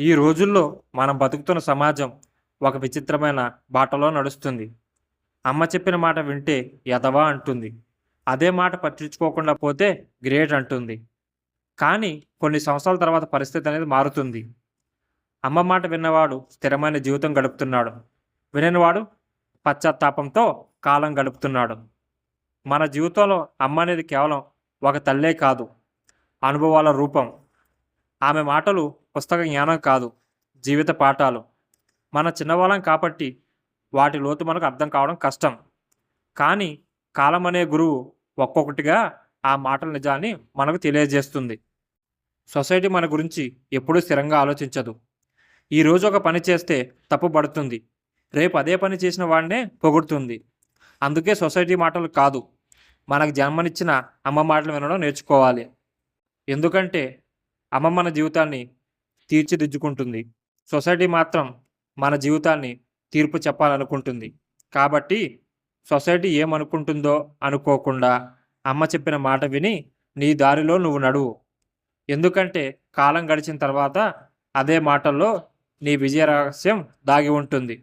ఈ రోజుల్లో మనం బతుకుతున్న సమాజం ఒక విచిత్రమైన బాటలో నడుస్తుంది. అమ్మ చెప్పిన మాట వింటే ఎదవా అంటుంది. అదే మాట పట్టించుకోకుండా పోతే గ్రేట్ అంటుంది. కానీ కొన్ని సంవత్సరాల తర్వాత పరిస్థితి అనేది మారుతుంది. అమ్మ మాట విన్నవాడు స్థిరమైన జీవితం గడుపుతున్నాడు. విననివాడు పశ్చాత్తాపంతో కాలం గడుపుతున్నాడు. మన జీవితంలో అమ్మ అనేది కేవలం ఒక తల్లే కాదు. అనుభవాల రూపం. ఆమె మాటలు పుస్తక జ్ఞానం కాదు జీవిత పాఠాలు. మన చిన్నవాళ్ళం కాబట్టి వాటి లోతు మనకు అర్థం కావడం కష్టం. కానీ కాలం అనే గురువు ఒక్కొక్కటిగా ఆ మాటల నిజాన్ని మనకు తెలియజేస్తుంది. సొసైటీ మన గురించి ఎప్పుడూ స్థిరంగా ఆలోచించదు. ఈరోజు ఒక పని చేస్తే తప్పు పడుతుంది. రేపు అదే పని చేసిన వాడినే పొగుడుతుంది. అందుకే సొసైటీ మాటలు కాదు మనకు జన్మనిచ్చిన అమ్మ మాటలు వినడం నేర్చుకోవాలి. ఎందుకంటే అమ్మ మన జీవితాన్ని తీర్చిదిద్దుకుంటుంది. సొసైటీ మాత్రం మన జీవితాన్ని తీర్పు చెప్పాలనుకుంటుంది. కాబట్టి సొసైటీ ఏమనుకుంటుందో అనుకోకుండా అమ్మ చెప్పిన మాట విని నీ దారిలో నువ్వు నడువు. ఎందుకంటే కాలం గడిచిన తర్వాత అదే మాటల్లో నీ విజయ రహస్యం దాగి ఉంటుంది.